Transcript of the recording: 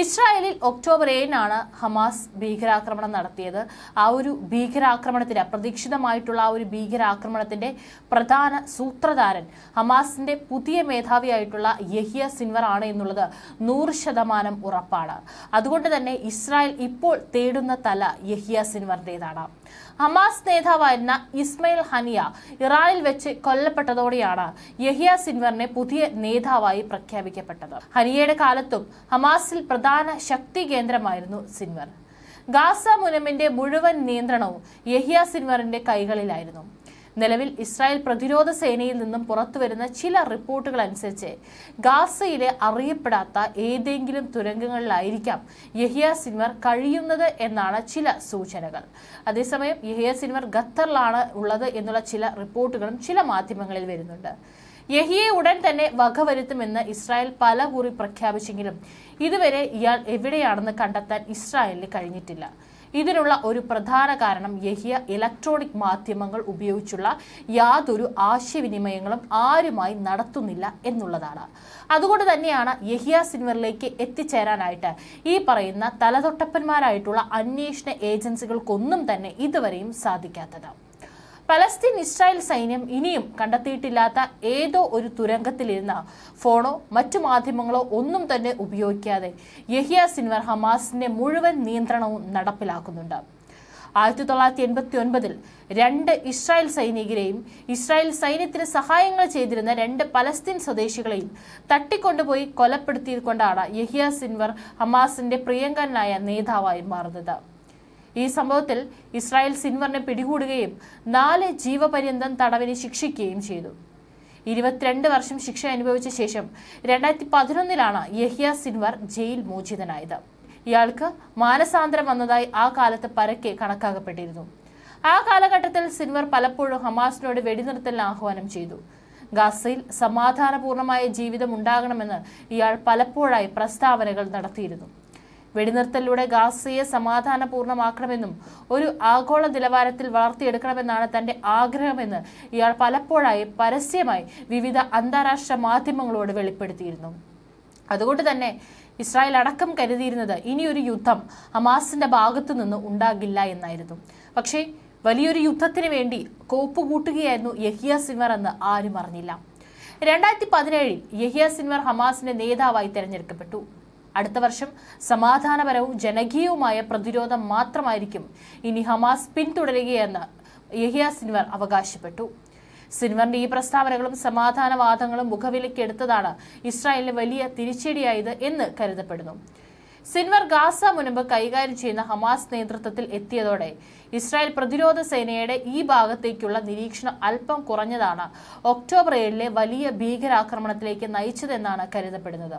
ഇസ്രായേലിൽ ഒക്ടോബർ ഏഴിനാണ് ഹമാസ് ഭീകരാക്രമണം നടത്തിയത്. ആ ഒരു ഭീകരാക്രമണത്തിന് അപ്രതീക്ഷിതമായിട്ടുള്ള ആ ഒരു ഭീകരാക്രമണത്തിന്റെ പ്രധാന സൂത്രധാരൻ ഹമാസിന്റെ പുതിയ മേധാവിയായിട്ടുള്ള യഹിയ സിൻവർ ആണ് എന്നുള്ളത് നൂറ് ശതമാനം ഉറപ്പാണ്. അതുകൊണ്ട് തന്നെ ഇസ്രായേൽ ഇപ്പോൾ തേടുന്ന തല യഹിയ സിൻവറിന്റെതാണ് ഹമാസ് നേതാവായിരുന്ന ഇസ്മയിൽ ഹനിയ ഇറാനിൽ വെച്ച് കൊല്ലപ്പെട്ടതോടെയാണ് യഹിയ സിൻവറിനെ പുതിയ നേതാവായി പ്രഖ്യാപിക്കപ്പെട്ടത്. ഹനിയയുടെ കാലത്തും ഹമാസിൽ പ്രധാന ശക്തി കേന്ദ്രമായിരുന്നു സിൻവർ. ഗാസ മുനമിന്റെ മുഴുവൻ നിയന്ത്രണവും യഹിയ സിൻവറിന്റെ കൈകളിലായിരുന്നു. നിലവിൽ ഇസ്രായേൽ പ്രതിരോധ സേനയിൽ നിന്നും പുറത്തുവരുന്ന ചില റിപ്പോർട്ടുകൾ അനുസരിച്ച് ഗാസയിലെ അറിയപ്പെടാത്ത ഏതെങ്കിലും തുരങ്കങ്ങളിലായിരിക്കാം യഹിയ സിൻവർ കഴിയുന്നത് എന്നാണ് ചില സൂചനകൾ. അതേസമയം യഹിയ സിൻവർ ഖത്തറിലാണ് ഉള്ളത് എന്നുള്ള ചില റിപ്പോർട്ടുകളും ചില മാധ്യമങ്ങളിൽ വരുന്നുണ്ട്. യഹിയെ ഉടൻ തന്നെ വകവരുത്തുമെന്ന് ഇസ്രായേൽ പല കുറി പ്രഖ്യാപിച്ചെങ്കിലും ഇതുവരെ ഇയാൾ എവിടെയാണെന്ന് കണ്ടെത്താൻ ഇസ്രായേലിന് കഴിഞ്ഞിട്ടില്ല. ഇതിനുള്ള ഒരു പ്രധാന കാരണം യഹിയ ഇലക്ട്രോണിക് മാധ്യമങ്ങൾ ഉപയോഗിച്ചുള്ള യാതൊരു ആശയവിനിമയങ്ങളും ആരുമായി നടത്തുന്നില്ല എന്നുള്ളതാണ്. അതുകൊണ്ട് തന്നെയാണ് യഹിയ സിൻവറിലേക്ക് എത്തിച്ചേരാനായിട്ട് ഈ പറയുന്ന തലതൊട്ടപ്പന്മാരായിട്ടുള്ള അന്വേഷണ ഏജൻസികൾക്കൊന്നും തന്നെ ഇതുവരെയും സാധിക്കാത്തത്. പലസ്തീൻ ഇസ്രായേൽ സൈന്യം ഇനിയും കണ്ടെത്തിയിട്ടില്ലാത്ത ഏതോ ഒരു തുരങ്കത്തിലിരുന്ന ഫോണോ മറ്റു മാധ്യമങ്ങളോ ഒന്നും തന്നെ ഉപയോഗിക്കാതെ യഹിയ സിൻവർ ഹമാസിന്റെ മുഴുവൻ നിയന്ത്രണവും നടപ്പിലാക്കുന്നുണ്ട്. ആയിരത്തി തൊള്ളായിരത്തി എൺപത്തി ഒൻപതിൽ രണ്ട് ഇസ്രായേൽ സൈനികരെയും ഇസ്രായേൽ സൈന്യത്തിന് സഹായങ്ങൾ ചെയ്തിരുന്ന രണ്ട് പലസ്തീൻ സ്വദേശികളെയും തട്ടിക്കൊണ്ടുപോയി കൊലപ്പെടുത്തിക്കൊണ്ടാണ് യഹിയ സിൻവർ ഹമാസിന്റെ പ്രിയങ്കനായ നേതാവായി മാറുന്നത്. ഈ സംഭവത്തിൽ ഇസ്രായേൽ സിൻവറിനെ പിടികൂടുകയും നാല് ജീവപര്യന്തം തടവിന് ശിക്ഷിക്കുകയും ചെയ്തു. ഇരുപത്തിരണ്ട് വർഷം ശിക്ഷ അനുഭവിച്ച ശേഷം രണ്ടായിരത്തി പതിനൊന്നിലാണ് യഹിയ സിൻവർ ജയിൽ മോചിതനായത്. ഇയാൾക്ക് മാനസാന്തരം വന്നതായി ആ കാലത്ത് പരക്കെ കണക്കാക്കപ്പെട്ടിരുന്നു. ആ കാലഘട്ടത്തിൽ സിൻവർ പലപ്പോഴും ഹമാസിനോട് വെടിനിർത്തലിന് ആഹ്വാനം ചെയ്തു. ഗാസയിൽ സമാധാനപൂർണമായ ജീവിതം ഉണ്ടാകണമെന്ന് ഇയാൾ പലപ്പോഴായി പ്രസ്താവനകൾ നടത്തിയിരുന്നു. വെടിനിർത്തലിലൂടെ ഗാസയെ സമാധാനപൂർണമാക്കണമെന്നും ഒരു ആഗോള നിലവാരത്തിൽ വളർത്തിയെടുക്കണമെന്നാണ് തന്റെ ആഗ്രഹമെന്ന് ഇയാൾ പലപ്പോഴായി പരസ്യമായി വിവിധ അന്താരാഷ്ട്ര മാധ്യമങ്ങളോട് വെളിപ്പെടുത്തിയിരുന്നു. അതുകൊണ്ട് തന്നെ ഇസ്രായേൽ അടക്കം കരുതിയിരുന്നത് ഇനിയൊരു യുദ്ധം ഹമാസിന്റെ ഭാഗത്തു നിന്ന് ഉണ്ടാകില്ല എന്നായിരുന്നു. പക്ഷേ വലിയൊരു യുദ്ധത്തിന് വേണ്ടി കോപ്പുകൂട്ടുകയായിരുന്നു യഹിയ സിൻവർ എന്ന് ആരും അറിഞ്ഞില്ല. രണ്ടായിരത്തി പതിനേഴിൽ യഹിയ സിൻവർ ഹമാസിന്റെ നേതാവായി തെരഞ്ഞെടുക്കപ്പെട്ടു. അടുത്ത വർഷം സമാധാനപരവും ജനകീയവുമായ പ്രതിരോധം മാത്രമായിരിക്കും ഇനി ഹമാസ് പിന്തുടരുകയെന്ന് യഹിയ സിൻവർ അവകാശപ്പെട്ടു. സിൻവറിന്റെ ഈ പ്രസ്താവനകളും സമാധാനവാദങ്ങളും മുഖവിലക്കെടുത്തതാണ് ഇസ്രായേലിന് വലിയ തിരിച്ചടിയായത് എന്ന് കരുതപ്പെടുന്നു. സിൻവർ ഗാസ മുൻപ് കൈകാര്യം ചെയ്യുന്ന ഹമാസ് നേതൃത്വത്തിൽ എത്തിയതോടെ ഇസ്രായേൽ പ്രതിരോധ സേനയുടെ ഈ ഭാഗത്തേക്കുള്ള നിരീക്ഷണം അല്പം കുറഞ്ഞതാണ്. ഒക്ടോബർ ഏഴിലെ വലിയ ഭീകരാക്രമണത്തിലേക്ക് നയിച്ചതെന്നാണ് കരുതപ്പെടുന്നത്.